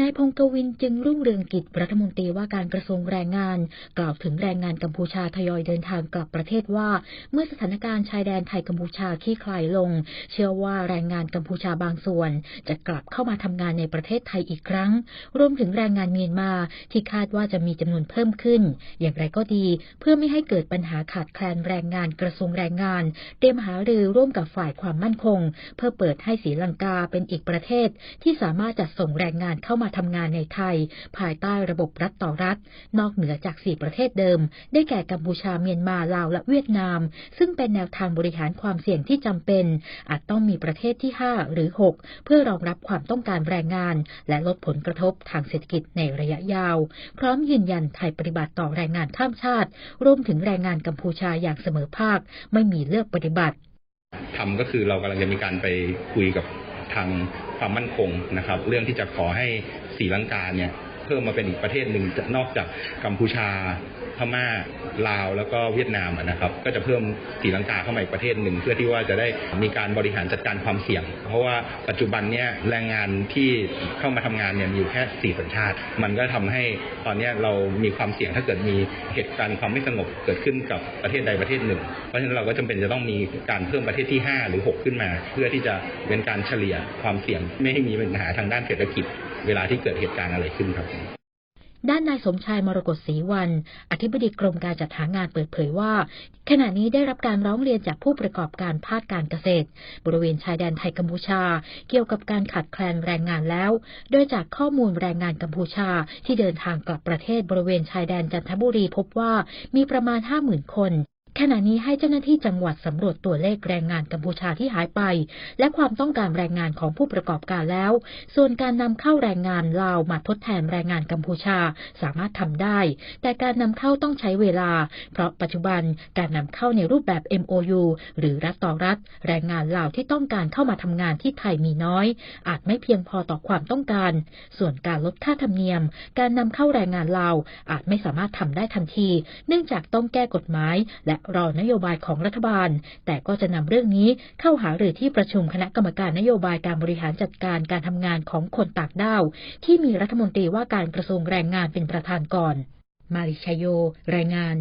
นายพงศ์กวินจึงรุ่งเรืองกิจรัฐมนตรีว่าการกระทรวงแรงงาน กล่าวถึงแรงงานกัมพูชาทยอยเดินทางกลับประเทศว่า เมื่อสถานการณ์ชายแดนไทยกัมพูชาคลี่คลายลง เชื่อว่าแรงงานกัมพูชาบางส่วน จะกลับเข้ามาทำงานในประเทศไทยอีกครั้ง รวมถึงแรงงานเมียนมาที่คาดว่าจะมีจำนวนเพิ่มขึ้น อย่างไรก็ดี เพื่อไม่ให้เกิดปัญหาขาดแคลนแรงงานกระทรวงแรงงานเตรียมหารือร่วมกับฝ่ายความมั่นคง เพื่อเปิดให้ศรีลังกาเป็นอีกประเทศที่สามารถจัดส่งแรงงานเข้ามาทำงานในไทย ภายใต้ระบบรัฐต่อรัฐ นอกเหนือจาก4ประเทศเดิม ได้แก่กัมพูชาเมียนมาลาวและเวียดนาม ซึ่งเป็นแนวทางบริหารความเสี่ยงที่จำเป็น อาจต้องมีประเทศที่ 5 หรือ 6 เพื่อรองรับความต้องการแรงงาน และลดผลกระทบทางเศรษฐกิจในระยะยาว พร้อมยืนยันไทยปฏิบัติต่อแรงงานข้ามชาติ รวมถึงแรงงานกัมพูชาอย่างเสมอภาค ไม่มีเลือกปฏิบัติทำก็คือเรากำลังจะมีการไปคุยกับทาง ความมั่นคงนะครับ เรื่องที่จะขอให้ศรีลังกาเนี่ย พิ่มมาเป็นอีกประเทศหนึ่งนอกจากกัมพูชาพม่าลาวแล้วก็เวียดนามนะครับก็จะเพิ่มศรีลังกาเข้ามาอีกประเทศหนึ่งเพื่อที่ว่าจะได้มีการบริหารจัดการความเสี่ยง เพราะว่าปัจจุบันเนี่ยแรงงานที่เข้ามาทำงานเนี่ยมีอยู่แค่สี่สัญชาติ มันก็ทำให้ตอนเนี้ยเรามีความเสี่ยงถ้าเกิดมีเหตุการณ์ความไม่สงบเกิดขึ้นกับประเทศใดประเทศหนึ่ง เพราะฉะนั้นเราก็จำเป็นจะต้องมีการเพิ่มประเทศที่ 5 หรือ 6 ขึ้นมา เพื่อที่จะเป็นการเฉลี่ยความเสี่ยงไม่ให้มีปัญหาทางด้านเศรษฐกิจ เวลาที่เกิดเหตุการณ์อะไรขึ้นครับ ด้านนายสมชายมรกตศรีวัน อธิบดีกรมการจัดหางานเปิดเผยว่า ขณะนี้ได้รับการร้องเรียนจากผู้ประกอบการภาคการเกษตร บริเวณชายแดนไทยกัมพูชา เกี่ยวกับการขาดแคลนแรงงานแล้ว โดยจากข้อมูลแรงงานกัมพูชาที่เดินทางกลับประเทศบริเวณชายแดนจันทบุรีพบว่ามีประมาณ 50,000 คน ขณะนี้ให้เจ้าหน้าที่จังหวัดสำรวจตัวเลขแรงงานกัมพูชาที่หายไป และความต้องการแรงงานของผู้ประกอบการแล้ว ส่วนการนำเข้าแรงงานลาวมาทดแทนแรงงานกัมพูชาสามารถทำได้ แต่การนำเข้าต้องใช้เวลา เพราะปัจจุบันการนำเข้าในรูปแบบ MOU หรือรัฐต่อรัฐ แรงงานลาวที่ต้องการเข้ามาทำงานที่ไทยมีน้อย อาจไม่เพียงพอต่อความต้องการ ส่วนการลดค่าธรรมเนียม การนำเข้าแรงงานลาวอาจไม่สามารถทำได้ทันที เนื่องจากต้องแก้กฎหมายและรอนโยบายของรัฐบาล แต่ก็จะนำเรื่องนี้เข้าหาหรือที่ประชุมคณะกรรมการนโยบายการบริหารจัดการการทำงานของคนต่างด้าว ที่มีรัฐมนตรีว่าการกระทรวงแรงงานเป็นประธานก่อน มาริชยโย รายงาน